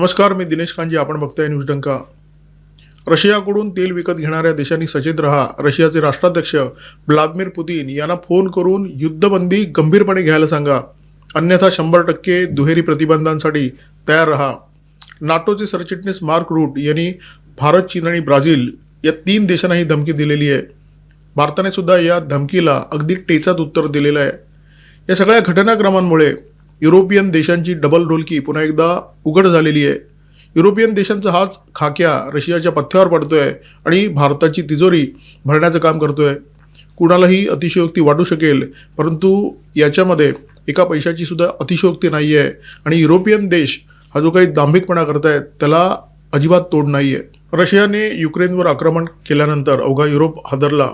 नमस्कार मी दिनेश कांजी आपण बघताय न्यूज डंका. रशियाकडून तेल विकत घेणाऱ्या देशांनी सचेत रहा. रशियाचे राष्ट्राध्यक्ष व्लादिमीर पुतीन यांना फोन करून युद्धबंदी गंभीरपणे घ्यायला सांगा. अन्यथा शंभर टक्के दुहेरी प्रतिबंधांसाठी तयार रहा. नाटोचे सरचिटणीस मार्क रूट यांनी भारत चीन आणि ब्राझील या तीन देशांना ही धमकी दिलेली आहे. भारताने सुद्धा या धमकीला अगदी टेचात उत्तर दिलेलं आहे. या सगळ्या घटनाक्रमांमुळे युरोपियन देशांची डबल रोलकी पुन्हा एकदा उघड झालेली आहे. युरोपियन देशांचा हाच खाक्या रशियाच्या पथ्यावर पडतोय आणि भारताची तिजोरी भरण्याचं काम करतोय. कुणालाही अतिशयोक्ती वाटू शकेल परंतु याच्यामध्ये एका पैशाची सुद्धा अतिशयोक्ती नाही आहे आणि युरोपियन देश हा जो काही दांभिकपणा करतायत त्याला अजिबात तोड नाही आहे रशियाने युक्रेनवर आक्रमण केल्यानंतर अवघा युरोप हादरला.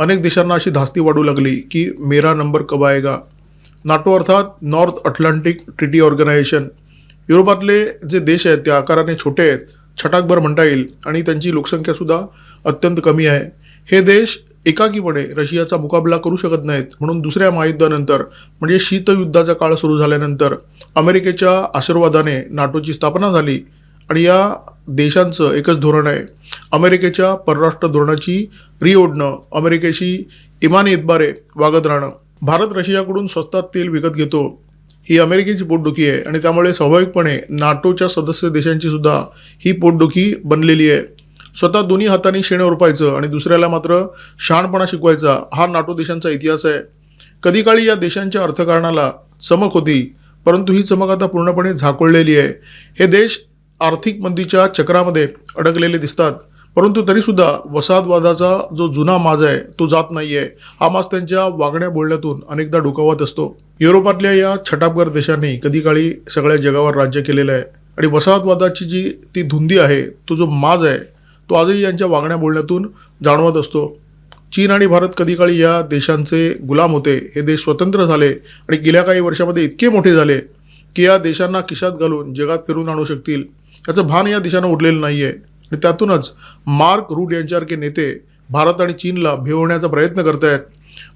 अनेक देशांना अशी धास्ती वाढू लागली की मेरा नंबर कब आएगा? नाटो अर्थात नॉर्थ अटलांटिक ट्रिटी ऑर्गनायझेशन. युरोपातले जे देश आहेत ते आकाराने छोटे आहेत छटाकभर म्हणता येईल आणि त्यांची लोकसंख्यासुद्धा अत्यंत कमी आहे. हे देश एकाकीपणे रशियाचा मुकाबला करू शकत नाहीत म्हणून दुसऱ्या महायुद्धानंतर म्हणजे शीतयुद्धाचा काळ सुरू झाल्यानंतर अमेरिकेच्या आशीर्वादाने नाटोची स्थापना झाली आणि या देशांचं एकच धोरण आहे. अमेरिकेच्या परराष्ट्र धोरणाची रिओढणं अमेरिकेशी इमानी इतबारे वागत राहणं. भारत रशियाकडून स्वस्तात तेल विकत घेतो ही अमेरिकेची पोटदुखी आहे आणि त्यामुळे स्वाभाविकपणे नाटोच्या सदस्य देशांची सुद्धा ही पोटदुखी बनलेली आहे. स्वतः दोन्ही हातांनी शेणे उरपायचं आणि दुसऱ्याला मात्र शहाणपणा शिकवायचा हा नाटो देशांचा इतिहास आहे. कधी काळी या देशांच्या अर्थकारणाला चमक होती परंतु ही चमक आता पूर्णपणे झाकोळलेली आहे. हे देश आर्थिक मंदीच्या चक्रामध्ये अडकलेले दिसतात. परंतु तरीसुद्धा वसाहतवादाचा जो जुना माज आहे तो जात नाही आहे हा माज त्यांच्या वागण्या बोलण्यातून अनेकदा डोकावत असतो. युरोपातल्या या छटापगर देशांनी कधी काळी सगळ्या जगावर राज्य केलेलं आहे. आणि वसाहतवादाची जी ती धुंदी आहे तो जो माज आहे तो आजही यांच्या वागण्या बोलण्यातून जाणवत असतो. चीन आणि भारत कधी काळी या देशांचे गुलाम होते. हे देश स्वतंत्र झाले आणि गेल्या काही वर्षामध्ये इतके मोठे झाले की या देशांना खिशात घालून जगात फिरून आणू शकतील. याचं भान या देशांना उरलेलं नाही आहे आणि त्यातूनच मार्क रूट यांच्यासारखे नेते भारत आणि चीनला भिवण्याचा प्रयत्न करत आहेत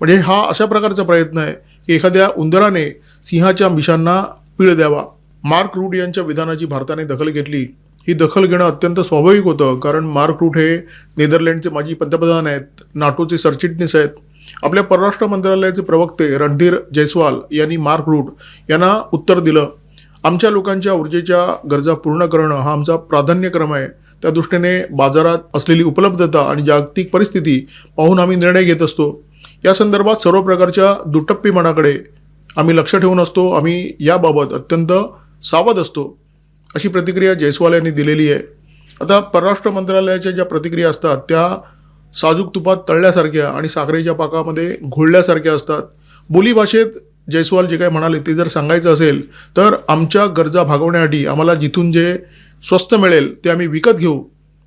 म्हणजे हा अशा प्रकारचा प्रयत्न आहे की एखाद्या उंदराने सिंहाच्या मिशांना पीळ द्यावा. मार्क रूट यांच्या विधानाची भारताने दखल घेतली. ही दखल घेणं अत्यंत स्वाभाविक होतं कारण मार्क रूट हे नेदरलँडचे माजी पंतप्रधान आहेत नाटोचे सरचिटणीस आहेत. आपल्या परराष्ट्र मंत्रालयाचे प्रवक्ते रणधीर जयस्वाल यांनी मार्क रूट यांना उत्तर दिलं. आमच्या लोकांच्या ऊर्जेच्या गरजा पूर्ण करणं हा आमचा प्राधान्यक्रम आहे. त्या दृष्टीने बाजारात असलेली उपलब्धता आणि जागतिक परिस्थिती पाहून आम्ही निर्णय घेत असतो. या संदर्भात सर्व प्रकारच्या दुटप्पीपणाकडे आम्ही लक्ष ठेवून असतो. आम्ही याबाबत अत्यंत सावध असतो. अशी प्रतिक्रिया जयस्वाल यांनी दिलेली आहे. आता परराष्ट्र मंत्रालयाच्या ज्या प्रतिक्रिया असतात त्या साजूक तुपात तळल्यासारख्या आणि साखरेच्या पाकामध्ये घोळल्यासारख्या असतात. बोलीभाषेत जयस्वाल जे काय म्हणाले ते जर सांगायचं असेल तर आमच्या गरजा भागवण्यासाठी आम्हाला जिथून जे स्वस्त मिळेल ते आम्ही विकत घेऊ.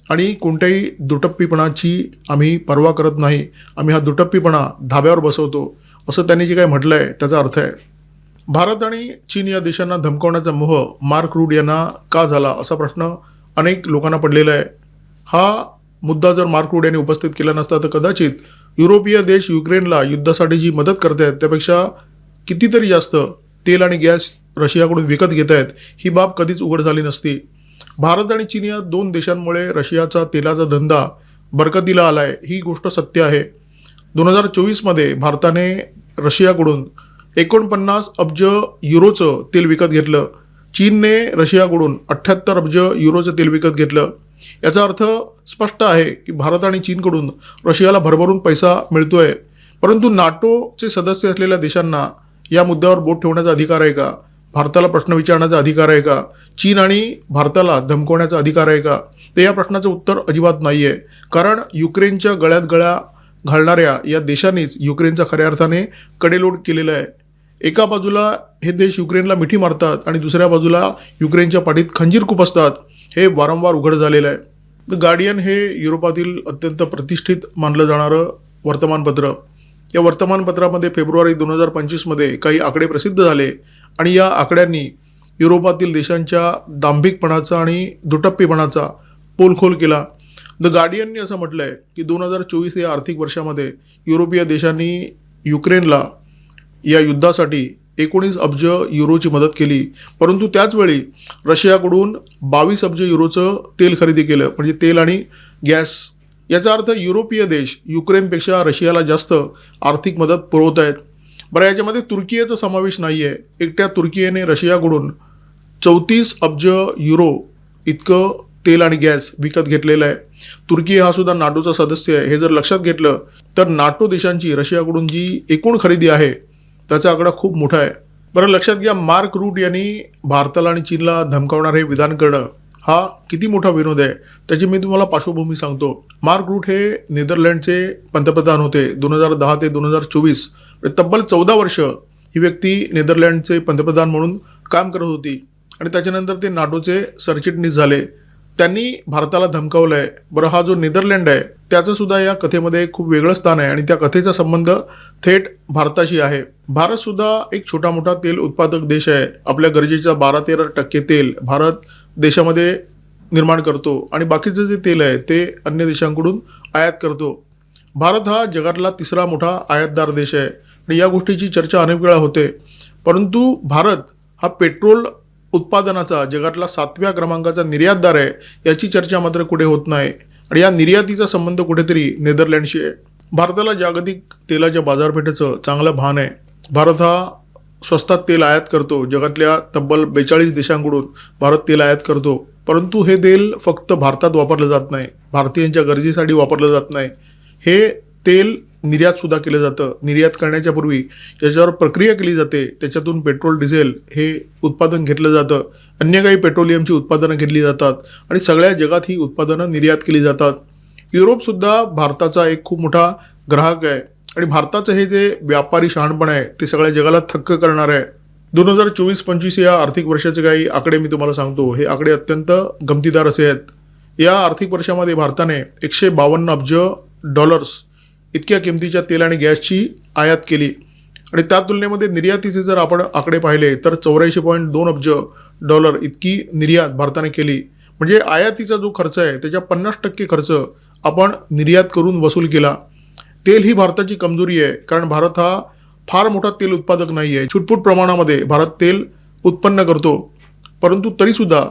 आणि कोणत्याही दुटप्पीपणाची आम्ही पर्वा करत नाही. आम्ही हा दुटप्पीपणा धाब्यावर बसवतो. असं त्यांनी जे काही म्हटलं आहे त्याचा अर्थ आहे. भारत आणि चीन या देशांना धमकावण्याचा मोह मार्क रूड यांना का झाला असा प्रश्न अनेक लोकांना पडलेला आहे. हा मुद्दा जर मार्क रूड यांनी उपस्थित केला नसता तर कदाचित युरोपीय देश युक्रेनला युद्धासाठी जी मदत करत आहेत त्यापेक्षा कितीतरी जास्त तेल आणि गॅस रशियाकडून विकत घेत आहेत ही बाब कधीच उघड झाली नसती. भारत आणि चीन या दोन देशांमुळे रशियाचा तेलाचा धंदा बरकतीला आला आहे ही गोष्ट सत्य आहे. दोन हजार चोवीसमध्ये भारताने रशियाकडून एकोणपन्नास अब्ज युरोचं तेल विकत घेतलं. चीनने रशियाकडून अठ्ठ्याहत्तर अब्ज युरोचं तेल विकत घेतलं. याचा अर्थ स्पष्ट आहे की भारत आणि चीनकडून रशियाला भरभरून पैसा मिळतो आहे परंतु नाटोचे सदस्य असलेल्या देशांना या मुद्द्यावर बोट ठेवण्याचा अधिकार आहे का? भारताला प्रश्न विचारण्याचा अधिकार आहे का? चीन आणि भारताला धमकवण्याचा अधिकार आहे का? तर या प्रश्नाचं उत्तर अजिबात नाही आहे कारण युक्रेनच्या गळ्यात गळ्या घालणाऱ्या या देशांनीच युक्रेनचा खऱ्या अर्थाने कडेलोट केलेला आहे. एका बाजूला हे देश युक्रेनला मिठी मारतात आणि दुसऱ्या बाजूला युक्रेनच्या पाठीत खंजीर खुपसतात हे वारंवार उघड झालेलं आहे. द गार्डियन हे युरोपातील अत्यंत प्रतिष्ठित मानलं जाणारं वर्तमानपत्र. या वर्तमानपत्रामध्ये फेब्रुवारी दोन हजार पंचवीसमध्ये काही आकडे प्रसिद्ध झाले. आणि या आकड्यांनी युरोपातील देशांच्या दांभिकपणाचा आणि दुटप्पीपणाचा पोलखोल केला. द गार्डियनने असं म्हटलं आहे की दोन हजार चोवीस या आर्थिक वर्षामध्ये युरोपीय देशांनी युक्रेनला या युद्धासाठी एकोणीस अब्ज युरोची मदत केली. परंतु त्याचवेळी रशियाकडून बावीस अब्ज युरोचं तेल खरेदी केलं म्हणजे तेल आणि गॅस. याचा अर्थ युरोपीय देश युक्रेनपेक्षा रशियाला जास्त आर्थिक मदत पुरवत आहेत बरं याच्यामध्ये तुर्कीचा समावेश नाही आहे एकट्या तुर्कीने रशियाकडून चौतीस अब्ज युरो इतकं तेल आणि गॅस विकत घेतलेलं आहे. तुर्की हा सुद्धा नाटोचा सदस्य आहे. हे जर लक्षात घेतलं तर नाटो देशांची रशियाकडून जी एकूण खरेदी आहे त्याचा आकडा खूप मोठा आहे. बरं लक्षात घ्या मार्क रूट यांनी भारताला आणि चीनला धमकावणारे विधान करणं हा किती मोठा विनोद आहे. त्याची मी तुम्हाला पार्श्वभूमी सांगतो. मार्क रूट हे नेदरलँडचे पंतप्रधान होते दोन हजार दहा ते दोन हजार चोवीस. तब्बल चौदा वर्ष ही व्यक्ती नेदरलँडचे पंतप्रधान म्हणून काम करत होती. आणि त्याच्यानंतर ते नाटोचे सरचिटणीस झाले. त्यांनी भारताला धमकावलं आहे बरं हा जो नेदरलँड आहे त्याचं सुद्धा या कथेमध्ये खूप वेगळं स्थान आहे आणि त्या कथेचा संबंध थेट भारताशी आहे. भारत सुद्धा एक छोटा मोठा तेल उत्पादक देश आहे. आपल्या गरजेच्या बारा तेरा टक्के तेल भारत देशामध्ये निर्माण करतो आणि बाकीचं जे तेल आहे ते अन्य देशांकडून आयात करतो. भारत हा जगातला तिसरा मोठा आयातदार देश आहे. आणि या गोष्टीची चर्चा अनेक वेळा होते. परंतु भारत हा पेट्रोल उत्पादनाचा जगातला सातव्या क्रमांकाचा निर्यातदार आहे याची चर्चा मात्र कुठे होत नाही. आणि या निर्यातीचा संबंध कुठेतरी नेदरलँडशी आहे. भारताला जागतिक तेलाच्या बाजारपेठेचं चांगलं भान आहे. भारत हा स्वस्तात तेल आयात करतो. जगातल्या तब्बल बेचाळीस देशांकडून भारत तेल आयात करतो. परंतु हे तेल फक्त भारतात वापरलं जात नाही. भारतीयांच्या गरजेसाठी वापरलं जात नाही. हे तेल निर्यातसुद्धा केलं जातं. निर्यात करण्याच्या पूर्वी त्याच्यावर प्रक्रिया केली जाते त्याच्यातून पेट्रोल डिझेल हे उत्पादन घेतलं जातं. अन्य काही पेट्रोलियमची उत्पादनं घेतली जातात आणि सगळ्या जगात ही उत्पादनं निर्यात केली जातात. युरोपसुद्धा भारताचा एक खूप मोठा ग्राहक आहे आणि भारताचं हे जे व्यापारी शहाणपण आहे ते सगळ्या जगाला थक्क करणार आहे. दोन हजार चोवीस पंचवीस या आर्थिक वर्षाचे काही आकडे मी तुम्हाला सांगतो. हे आकडे अत्यंत गमतीदार असे आहेत. या आर्थिक वर्षामध्ये भारताने एकशे बावन्न अब्ज डॉलर्स इतक्या किमतीच्या तेल आणि गॅसची आयात केली. आणि त्या तुलनेमध्ये निर्यातीचे जर आपण आकडे पाहिले तर चौऱ्याऐंशी पॉईंट दोन अब्ज डॉलर इतकी निर्यात भारताने केली. म्हणजे आयातीचा जो खर्च आहे त्याच्या पन्नास टक्के खर्च आपण निर्यात करून वसूल केला. तेल ही भारताची कमजोरी आहे कारण भारत हा फार मोठा तेल उत्पादक नाही आहे छुटपूट प्रमाणामध्ये भारत तेल उत्पन्न करतो. परंतु तरीसुद्धा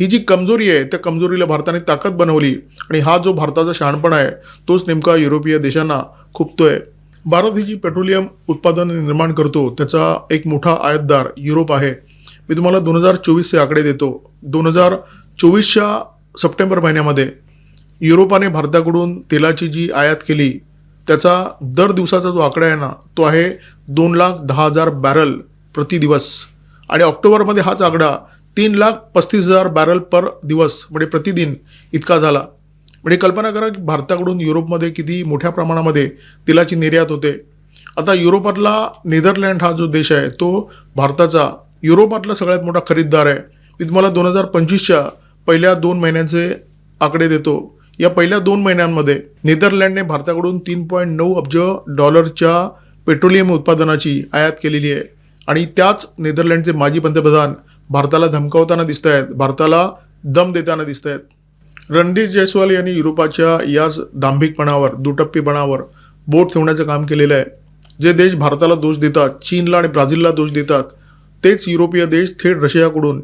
ही जी कमजोरी आहे त्या कमजोरीला भारताने ताकद बनवली आणि हा जो भारताचा शहाणपणा आहे तोच नेमका युरोपीय देशांना खुपतोय. भारत ही जी पेट्रोलियम उत्पादन निर्माण करतो त्याचा एक मोठा आयातदार युरोप आहे. मी तुम्हाला दोन हजार चोवीसचे आकडे देतो. दोन हजार चोवीसच्या सप्टेंबर महिन्यामध्ये युरोपाने भारताकडून तेलाची जी आयात केली त्याचा दर दिवसाचा जो आकडा आहे ना तो आहे दोन लाख दहा हजार बॅरल प्रति दिवस. आणि ऑक्टोबरमध्ये हाच आकडा तीन लाख पस्तीस हजार बॅरल पर दिवस म्हणजे प्रतिदिन इतका झाला. म्हणजे कल्पना करा की भारताकडून युरोपमध्ये किती मोठ्या प्रमाणामध्ये तेलाची निर्यात होते. आता युरोपातला नेदरलँड हा जो देश आहे तो भारताचा युरोपातला सगळ्यात मोठा खरीददार आहे. मी तुम्हाला दोन हजार पंचवीसच्या पहिल्या दोन महिन्यांचे आकडे देतो. या पहिल्या दोन महिन्यांमध्ये नेदरलँडने भारताकडून तीन पॉईंट नऊ अब्ज डॉलरच्या पेट्रोलियम उत्पादनाची आयात केलेली आहे. आणि त्याच नेदरलँडचे माजी पंतप्रधान भारताला धमकावताना दिसत आहेत भारताला दम देताना दिसत आहेत रणदीप जयस्वाल यांनी युरोपाच्या याच दांभिकपणावर दुटप्पीपणावर बोट ठेवण्याचं काम केलेलं आहे. जे देश भारताला दोष देतात चीनला आणि ब्राझीलला दोष देतात तेच युरोपीय देश थेट रशियाकडून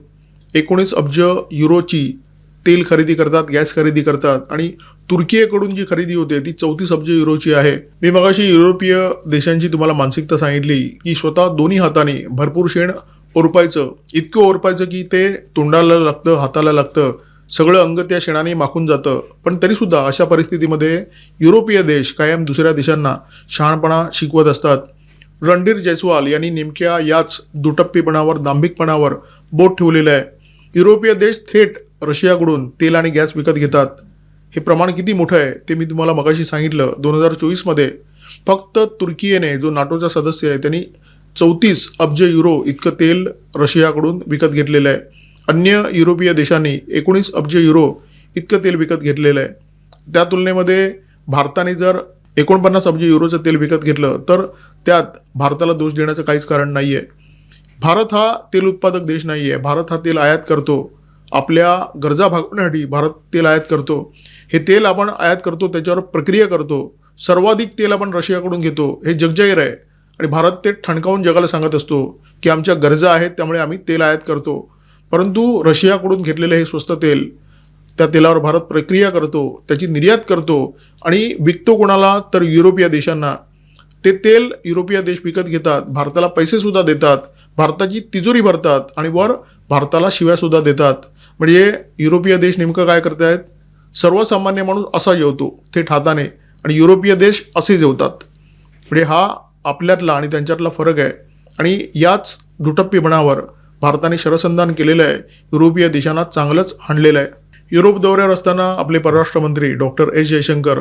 एकोणीस अब्ज युरोची तेल खरेदी करतात गॅस खरेदी करतात आणि तुर्कीकडून जी खरेदी होते ती चौतीस अब्ज युरोची आहे. मी मगाशी युरोपीय देशांची तुम्हाला मानसिकता सांगितली की स्वतः दोन्ही हाताने भरपूर शेण ओरपायचं. इतकं ओरपायचं की ते तोंडाला लागतं हाताला लागतं. सगळं अंग त्या शेणाने माखून जातं. पण तरीसुद्धा अशा परिस्थितीमध्ये युरोपीय देश कायम दुसऱ्या देशांना शहाणपणा शिकवत असतात. रणधीर जयस्वाल यांनी नेमक्या याच दुटप्पीपणावर दांभिकपणावर बोट ठेवलेलं आहे. युरोपीय देश थेट रशियाकडून तेल आणि गॅस विकत घेतात. हे प्रमाण किती मोठं आहे ते मी तुम्हाला मगाशी सांगितलं दोन हजार चोवीसमध्ये. फक्त तुर्कीने जो नाटोचा सदस्य आहे त्यांनी चौतीस अब्ज युरो इतकं तेल रशियाकडून विकत घेतलेलं आहे. अन्य युरोपीय देशांनी एकोणीस अब्ज युरो इतकं तेल विकत घेतलेलं आहे. त्या तुलनेमध्ये भारताने जर एकोणपन्नास अब्ज युरोचं तेल विकत घेतलं तर त्यात भारताला दोष देण्याचं काहीच कारण नाही आहे भारत हा तेल उत्पादक देश नाही आहे भारत हा तेल आयात करतो. आपल्या गरजा भागवण्यासाठी भारत तेल आयात करतो. हे तेल आपण आयात करतो त्याच्यावर प्रक्रिया करतो. सर्वाधिक तेल आपण रशियाकडून घेतो. हे जगजाहीर आहे. आणि भारत ते ठणकावून जगाला सांगत असतो की आमच्या गरजा आहेत त्यामुळे आम्ही तेल आयात करतो. परंतु रशियाकडून घेतलेलं हे स्वस्त तेल त्या तेलावर भारत प्रक्रिया करतो त्याची निर्यात करतो आणि विकतो कोणाला तर युरोपीय देशांना. ते तेल युरोपीय देश विकत घेतात भारताला पैसेसुद्धा देतात भारताची तिजोरी भरतात आणि वर भारताला शिव्यासुद्धा देतात. म्हणजे युरोपीय देश नेमकं काय करत आहेत सर्वसामान्य माणूस असा जेवतो थेट हाताने आणि युरोपीय देश असे जेवतात. म्हणजे हा आपल्यातला आणि त्यांच्यातला फरक आहे. आणि याच दुटप्पीपणावर भारताने शरसंधान केलेलं आहे. युरोपीय देशांना चांगलंच हाणलेलं आहे. युरोप दौऱ्यावर असताना आपले परराष्ट्र मंत्री डॉक्टर एस जयशंकर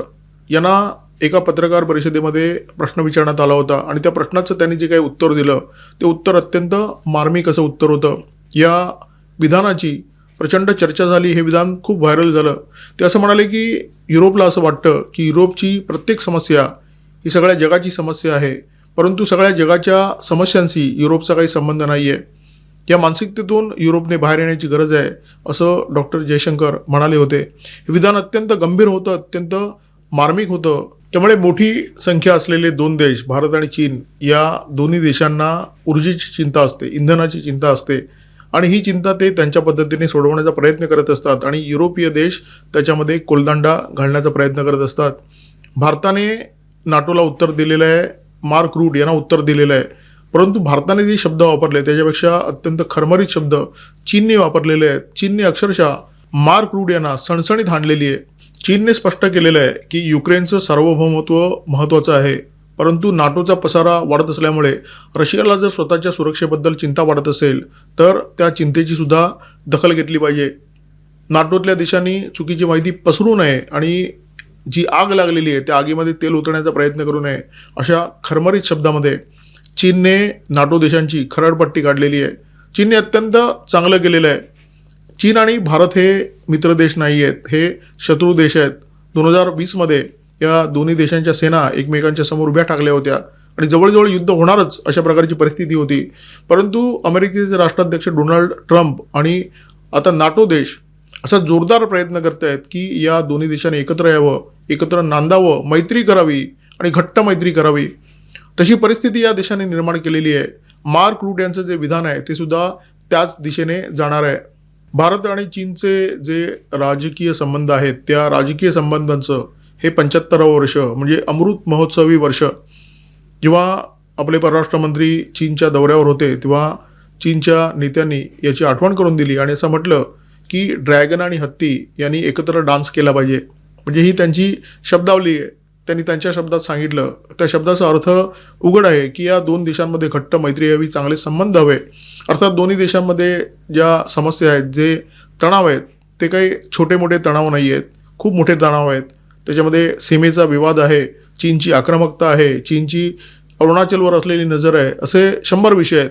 यांना एका पत्रकार परिषदेमध्ये प्रश्न विचारण्यात आला होता. आणि त्या प्रश्नाचं त्यांनी जे काही उत्तर दिलं ते उत्तर अत्यंत मार्मिक असं उत्तर होतं. या विधानाची प्रचंड चर्चा झाली. हे विधान खूप व्हायरल झालं. ते असं म्हणाले की युरोपला असं वाटतं की युरोपची प्रत्येक समस्या ही सगळ्या जगाची समस्या आहे. परंतु सगळ्या जगाच्या समस्यांशी युरोपचा काही संबंध नाही आहे या मानसिकतेतून युरोपने बाहेर येण्याची गरज आहे असं डॉक्टर जयशंकर म्हणाले होते. हे विधान अत्यंत गंभीर होतं अत्यंत मार्मिक होतं. त्यामुळे मोठी संख्या असलेले दोन देश भारत आणि चीन या दोन्ही देशांना ऊर्जेची चिंता असते इंधनाची चिंता असते. आणि ही चिंता ते त्यांच्या पद्धतीने सोडवण्याचा प्रयत्न करत असतात आणि युरोपीय देश त्याच्यामध्ये कोलदांडा घालण्याचा प्रयत्न करत असतात. भारताने नाटोला उत्तर दिलेलं आहे मार्क रूट यांना उत्तर दिलेलं आहे. परंतु भारताने जे शब्द वापरले त्याच्यापेक्षा अत्यंत खरमरीत शब्द चीनने वापरलेले आहेत. चीनने अक्षरशः मार्क रूड यांना सणसणीत हाणलेली आहे. चीनने स्पष्ट केलेलं आहे की युक्रेनचं सार्वभौमत्व महत्त्वाचं आहे. परंतु नाटोचा पसारा वाढत असल्यामुळे रशियाला जर स्वतःच्या सुरक्षेबद्दल चिंता वाढत असेल तर त्या चिंतेची सुद्धा दखल घेतली पाहिजे. नाटोतल्या देशांनी चुकीची माहिती पसरू नये आणि जी आग लागलेली आहे त्या आगीमध्ये तेल उतरण्याचा प्रयत्न करू नये अशा खरमरीत शब्दामध्ये चीनने नाटो देशांची खरडपट्टी काढलेली आहे. चीनने अत्यंत चांगलं केलेलं आहे. चीन आणि भारत हे मित्र देश नाही आहेत हे शत्रू देश आहेत. दोन हजार वीसमध्ये या दोन्ही देशांच्या सेना एकमेकांच्या समोर उभ्या टाकल्या होत्या आणि जवळजवळ युद्ध होणारच अशा प्रकारची परिस्थिती होती. परंतु अमेरिकेचे राष्ट्राध्यक्ष डोनाल्ड ट्रम्प आणि आता नाटो देश असा जोरदार प्रयत्न करत आहेत की या दोन्ही देशांनी एकत्र यावं एकत्र नांदावं मैत्री करावी आणि घट्ट मैत्री करावी. तशी परिस्थिती या देशाने निर्माण केलेली आहे. मार्क रूट यांचं जे विधान आहे ते सुद्धा त्याच दिशेने जाणार आहे. भारत आणि चीनचे जे राजकीय संबंध आहेत त्या राजकीय संबंधांचं हे पंच्याहत्तरावं वर्ष म्हणजे अमृत महोत्सवी वर्ष जेव्हा आपले परराष्ट्र मंत्री चीनच्या दौऱ्यावर होते तेव्हा चीनच्या नेत्यांनी याची आठवण करून दिली आणि असं म्हटलं की ड्रॅगन आणि हत्ती यांनी एकत्र डान्स केला पाहिजे. म्हणजे ही त्यांची शब्दावली आहे. त्यांनी त्यांच्या शब्दात सांगितलं. त्या शब्दाचा अर्थ उघड आहे की या दोन देशांमध्ये घट्ट मैत्री हवी चांगले संबंध हवे. अर्थात दोन्ही देशांमध्ये ज्या समस्या आहेत जे तणाव आहेत ते काही छोटे मोठे तणाव नाही आहेत. खूप मोठे तणाव आहेत. त्याच्यामध्ये सीमेचा विवाद आहे चीनची आक्रमकता आहे चीनची अरुणाचलवर असलेली नजर आहे असे शंभर विषय आहेत.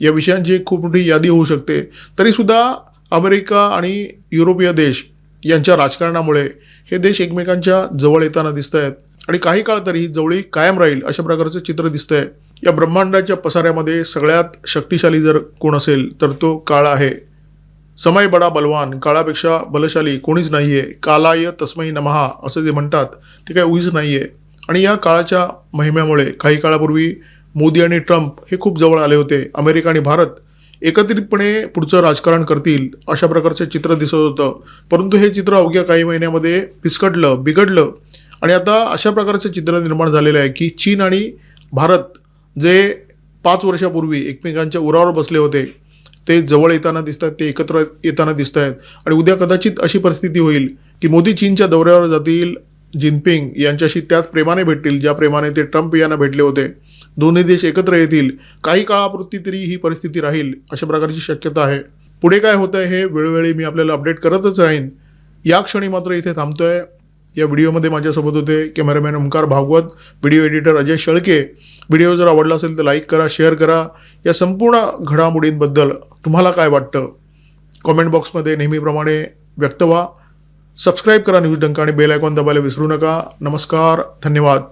या विषयांची खूप मोठी यादी होऊ शकते. तरीसुद्धा अमेरिका आणि युरोपीय देश यांच्या राजकारणामुळे हे देश एकमेकांच्या जवळ येताना दिसत आहेत आणि काही काळ तरी ही जवळी कायम राहील अशा प्रकारचं चित्र दिसतंय. या ब्रह्मांडाच्या पसाऱ्यामध्ये सगळ्यात शक्तिशाली जर कोण असेल तर तो काळ आहे. समय बडा बलवान काळापेक्षा बलशाली कोणीच नाही आहे कालाय तस्मयी नमहा असं जे म्हणतात ते काही उईच नाही आहे आणि या काळाच्या महिम्यामुळे काही काळापूर्वी मोदी आणि ट्रम्प हे खूप जवळ आले होते. अमेरिका आणि भारत एकत्रितपणे पुढचं राजकारण करतील अशा प्रकारचं चित्र दिसत होतं. परंतु हे चित्र अवघ्या काही महिन्यामध्ये फिसकटलं बिघडलं. आणि आता अशा प्रकारचं चित्र निर्माण झालेलं आहे की चीन आणि भारत जे पाच वर्षापूर्वी एकमेकांच्या उरावर बसले होते ते जवळ येताना दिसत आहेत ते एकत्र येताना दिसत आहेत आणि उद्या कदाचित अशी परिस्थिती होईल की मोदी चीनच्या दौऱ्यावर जातील जिनपिंग यांच्याशी त्याच प्रेमाने भेटतील ज्या प्रेमाने ते ट्रम्प यांना भेटले होते. दोन्ही देश एकत्र येतील. काही काळापुरती तरी ही परिस्थिती राहील अशा प्रकारची शक्यता आहे. पुढे काय होतं आहे हे वेळोवेळी मी आपल्याला अपडेट करतच राहीन. या क्षणी मात्र इथे थांबतोय. या व्हिडिओमध्ये माझ्यासोबत होते cameraman Omkar Bhagwat video editor Ajay Shelke. Video जर आवडला असेल तर लाईक करा शेअर करा. या संपूर्ण घडामोडींबद्दल तुम्हाला काय वाटतं? कॉमेंट बॉक्समध्ये नेहमीप्रमाणे व्यक्त व्हा. सबस्क्राईब करा न्यूज डंका आणि बेल आयकॉन दबायला विसरू नका. नमस्कार धन्यवाद.